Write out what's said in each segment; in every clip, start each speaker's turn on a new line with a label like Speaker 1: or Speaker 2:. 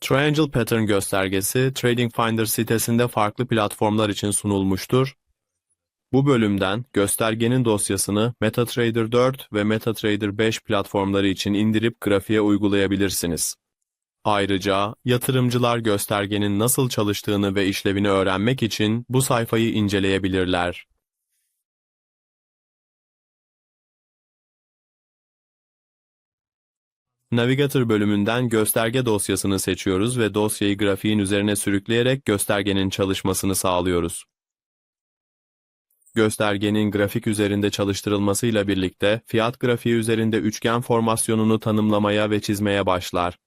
Speaker 1: Triangle Pattern göstergesi Trading Finder sitesinde farklı platformlar için sunulmuştur. Bu bölümden göstergenin dosyasını MetaTrader 4 ve MetaTrader 5 platformları için indirip grafiğe uygulayabilirsiniz. Ayrıca yatırımcılar göstergenin nasıl çalıştığını ve işlevini öğrenmek için bu sayfayı inceleyebilirler. Navigator bölümünden gösterge dosyasını seçiyoruz ve dosyayı grafiğin üzerine sürükleyerek göstergenin çalışmasını sağlıyoruz. Göstergenin grafik üzerinde çalıştırılmasıyla birlikte fiyat grafiği üzerinde üçgen formasyonunu tanımlamaya ve çizmeye başlar.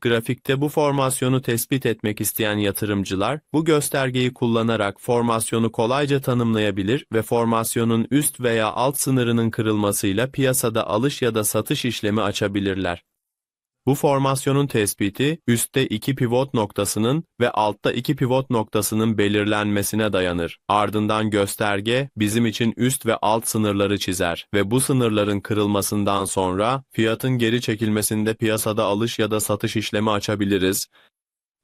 Speaker 1: Grafikte bu formasyonu tespit etmek isteyen yatırımcılar bu göstergeyi kullanarak formasyonu kolayca tanımlayabilir ve formasyonun üst veya alt sınırının kırılmasıyla piyasada alış ya da satış işlemi açabilirler. Bu formasyonun tespiti üstte iki pivot noktasının ve altta iki pivot noktasının belirlenmesine dayanır. Ardından gösterge bizim için üst ve alt sınırları çizer ve bu sınırların kırılmasından sonra fiyatın geri çekilmesinde piyasada alış ya da satış işlemi açabiliriz.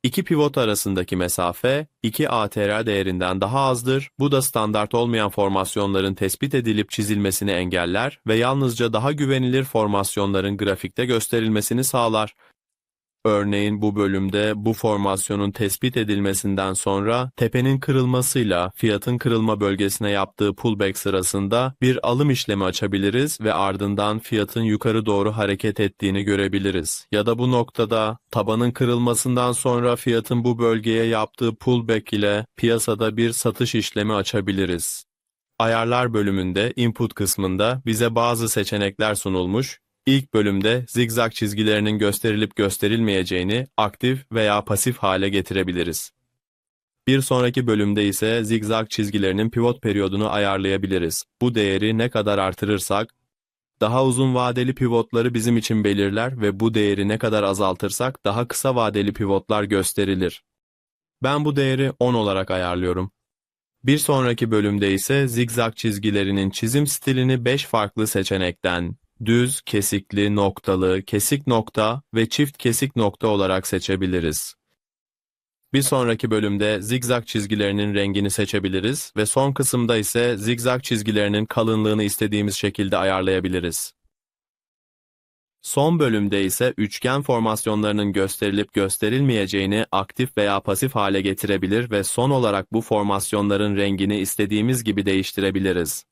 Speaker 1: İki pivot arasındaki mesafe 2 ATR değerinden daha azdır. Bu da standart olmayan formasyonların tespit edilip çizilmesini engeller ve yalnızca daha güvenilir formasyonların grafikte gösterilmesini sağlar. Örneğin bu bölümde bu formasyonun tespit edilmesinden sonra tepenin kırılmasıyla fiyatın kırılma bölgesine yaptığı pullback sırasında bir alım işlemi açabiliriz ve ardından fiyatın yukarı doğru hareket ettiğini görebiliriz. Ya da bu noktada tabanın kırılmasından sonra fiyatın bu bölgeye yaptığı pullback ile piyasada bir satış işlemi açabiliriz. Ayarlar bölümünde input kısmında bize bazı seçenekler sunulmuş İlk bölümde zigzag çizgilerinin gösterilip gösterilmeyeceğini aktif veya pasif hale getirebiliriz. Bir sonraki bölümde ise zigzag çizgilerinin pivot periyodunu ayarlayabiliriz. Bu değeri ne kadar artırırsak, daha uzun vadeli pivotları bizim için belirler ve bu değeri ne kadar azaltırsak daha kısa vadeli pivotlar gösterilir. Ben bu değeri 10 olarak ayarlıyorum. Bir sonraki bölümde ise zigzag çizgilerinin çizim stilini 5 farklı seçenekten düz, kesikli, noktalı, kesik nokta ve çift kesik nokta olarak seçebiliriz. Bir sonraki bölümde zigzag çizgilerinin rengini seçebiliriz ve son kısımda ise zigzag çizgilerinin kalınlığını istediğimiz şekilde ayarlayabiliriz. Son bölümde ise üçgen formasyonlarının gösterilip gösterilmeyeceğini aktif veya pasif hale getirebilir ve son olarak bu formasyonların rengini istediğimiz gibi değiştirebiliriz.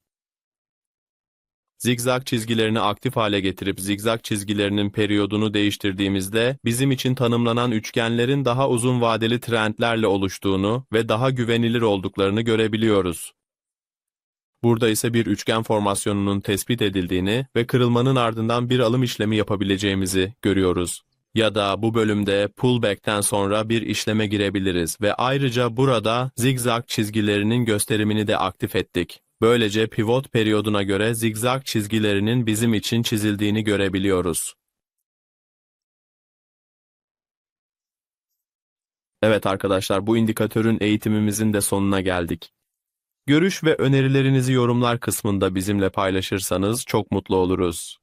Speaker 1: Zigzag çizgilerini aktif hale getirip zigzag çizgilerinin periyodunu değiştirdiğimizde bizim için tanımlanan üçgenlerin daha uzun vadeli trendlerle oluştuğunu ve daha güvenilir olduklarını görebiliyoruz. Burada ise bir üçgen formasyonunun tespit edildiğini ve kırılmanın ardından bir alım işlemi yapabileceğimizi görüyoruz. Ya da bu bölümde pullback'ten sonra bir işleme girebiliriz ve ayrıca burada zigzag çizgilerinin gösterimini de aktif ettik. Böylece pivot periyoduna göre zigzag çizgilerinin bizim için çizildiğini görebiliyoruz. Evet arkadaşlar bu indikatörün eğitimimizin de sonuna geldik. Görüş ve önerilerinizi yorumlar kısmında bizimle paylaşırsanız çok mutlu oluruz.